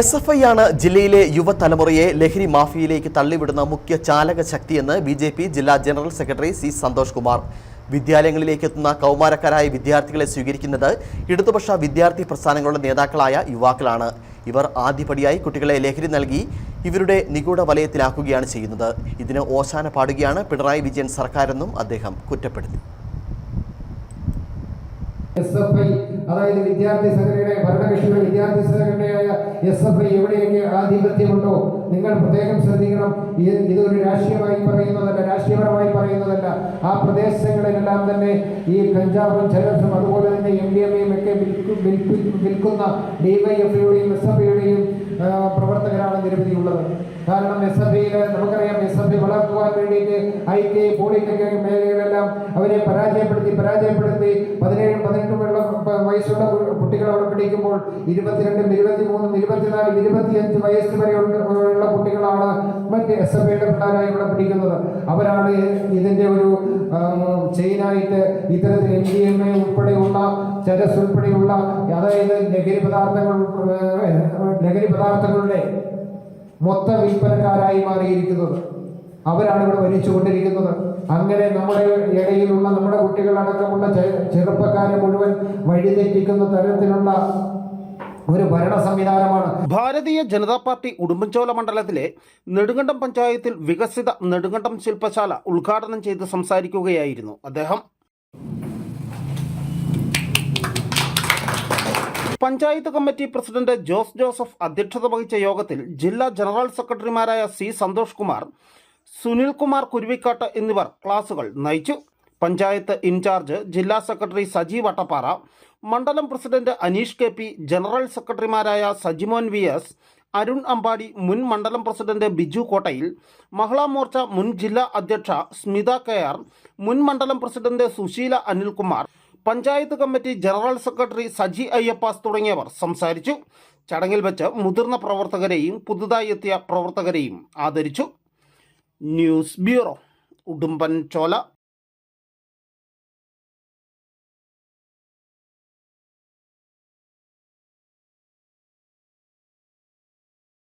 S F I ആണ് ജില്ലയിലെ യുവതലമുറയെ ലഹരി മാഫിയയിലേക്ക് തള്ളിവിടുന്ന മുഖ്യ ചാലക ശക്തിയെന്ന് ബി ജെ പി ജില്ലാ general secretary C Santhosh Kumar. വിദ്യാലയങ്ങളിലേക്ക് എത്തുന്ന കൗമാരക്കാരായ വിദ്യാർത്ഥികളെ സ്വീകരിക്കുന്നത് ഇടതുപക്ഷ വിദ്യാർത്ഥി പ്രസ്ഥാനങ്ങളുടെ നേതാക്കളായ യുവാക്കളാണ്. ഇവർ ആദ്യപടിയായി കുട്ടികളെ ലഹരി നൽകി ഇവരുടെ നിഗൂഢ വലയത്തിലാക്കുകയാണ് ചെയ്യുന്നത്. ഇതിന് ഓശാന പാടുകയാണ് പിണറായി വിജയൻ സർക്കാരെന്നും അദ്ദേഹം കുറ്റപ്പെടുത്തി. അതായത് വിദ്യാർത്ഥി സംഘടനയുടെ ഭരണകക്ഷിയുടെ വിദ്യാർത്ഥി സംഘടനയായ എസ് എഫ് ഐ എവിടെയൊക്കെ ആധിപത്യമുണ്ടോ നിങ്ങൾ പ്രത്യേകം ശ്രദ്ധിക്കണം. ഇത് ഇതൊരു രാഷ്ട്രീയമായി പറയുന്നതല്ല രാഷ്ട്രീയപരമായി പറയുന്നതല്ല. ആ പ്രദേശങ്ങളിലെല്ലാം തന്നെ ഈ കഞ്ചാവും ചരസും അതുപോലെ തന്നെ എം ഡി എം എയും ഒക്കെ വിൽക്കുന്ന ഡിവൈഎഫ്ഐയുടെയും എസ് എഫ് ഐയുടെയും പ്രവർത്തകരാണ് നിരവധിയുള്ളത്. കാരണം എസ് എഫ് ഐയിൽ നമുക്കറിയാം എസ് എഫ് ഐ വളർത്തുവാൻ വേണ്ടിയിട്ട് ഐ ടി പോളിടെക്നിക് മേഖലകളെല്ലാം അവരെ പരാജയപ്പെടുത്തി പരാജയപ്പെടുത്തി. പതിനേഴും പതിനെട്ടും വയസ്സുള്ള കുട്ടികൾ അവിടെ പിടിക്കുമ്പോൾ ഇരുപത്തിരണ്ടും ഇരുപത്തിമൂന്നും ഇരുപത്തിനാലും ഇരുപത്തിയഞ്ച് വയസ്സ് വരെ ഉള്ള കുട്ടികളാണ് മറ്റ് എസ് എഫ് ഐയുടെ പിള്ളേരായി ഇവിടെ പിടിക്കുന്നത്. അവരാണ് ഇതിന്റെ ഒരു ചെയിനായിട്ട് ഇത്തരത്തിൽ എൻ ഡി എം എ ഉൾപ്പെടെയുള്ള ചരസ് ഉൾപ്പെടെയുള്ള അതായത് ലഹരി പദാർത്ഥങ്ങൾ ലഹരി പദാർത്ഥങ്ങളുടെ മൊത്ത വിൽപ്പനക്കാരായി മാറിയിരിക്കുന്നത്. അവരാണ് ഇവിടെ ഭരിച്ചുകൊണ്ടിരിക്കുന്നത്. അങ്ങനെ നമ്മുടെ ഇടയിലുള്ള നമ്മുടെ കുട്ടികളടക്കമുള്ള ചെറുപ്പക്കാരെ മുഴുവൻ വഴിതെറ്റിക്കുന്ന തരത്തിലുള്ള ഒരു ഭരണ സംവിധാനമാണ്. ഭാരതീയ ജനതാ പാർട്ടി ഉടുമ്പൻചോല മണ്ഡലത്തിലെ നെടുങ്കണ്ടം പഞ്ചായത്തിൽ വികസിത നെടുങ്കണ്ടം ശില്പശാല ഉദ്ഘാടനം ചെയ്ത് സംസാരിക്കുകയായിരുന്നു അദ്ദേഹം. Panchayat committee president Jose Joseph അധ്യക്ഷത വഹിച്ച യോഗത്തിൽ ജില്ലാ ജനറൽ സെക്രട്ടറിമാരായ സി സന്തോഷ് കുമാർ സുനിൽ കുമാർ കുരുവിക്കാട്ട് എന്നിവർ ക്ലാസുകൾ നയിച്ചു. പഞ്ചായത്ത് ഇൻചാർജ് ജില്ലാ സെക്രട്ടറി സജി വട്ടപ്പാറ മണ്ഡലം president Aneesh K P general സെക്രട്ടറിമാരായ സജിമോൻ വി എസ് അരുൺ അമ്പാടി മുൻ മണ്ഡലം പ്രസിഡന്റ് ബിജു കോട്ടയിൽ മഹിളാ മോർച്ച മുൻ ജില്ലാ അധ്യക്ഷ സ്മിത കെ ആർ മുൻ മണ്ഡലം president Susheela Anilkumar panchayat committee general secretary Saji Ayyappas തുടങ്ങിയവർ സംസാരിച്ചു. ചടങ്ങിൽ വെച്ച് മുതിർന്ന പ്രവർത്തകരെയും പുതുതായി എത്തിയ പ്രവർത്തകരെയും ആദരിച്ചു. News bureau Udumbanchola.